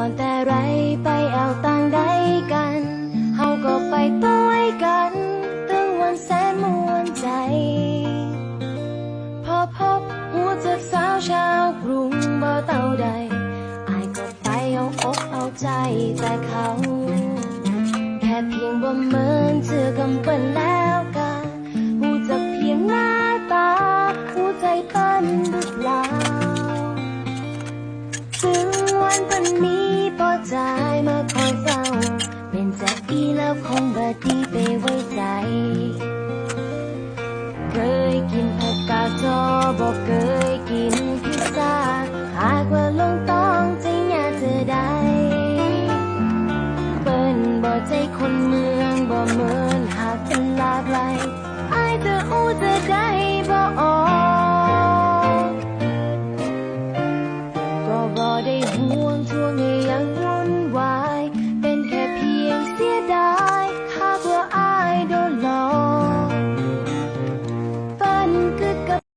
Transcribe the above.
อนแต่ไรไปเอาต่างใดกันเฮาก็ไปต้วยกันตึงวันแสนมวนใจ พอพบหูจากสาวชาวกรุงบ่เต่าใดอายก็ไปเอาอกเอาใจแต่เขา แค่เพียงบ่เหมินเชื่อกำเปิ้นแล้วกันหูจักเพียงหน้าตาหูใจเปิ้น แล้วคงบ่ดีไปไว้ใจเคยกินผักกาดจอบอกเคยกินพิซซ่าหากว่าลงต้องใจอยากเธอได้เปิ้นบ่ใจคนเมืองบ่เหมือนหากเป็นลากหลอายจะอู้จะได้บ่ออกก็บ่ได้ห่วงทุ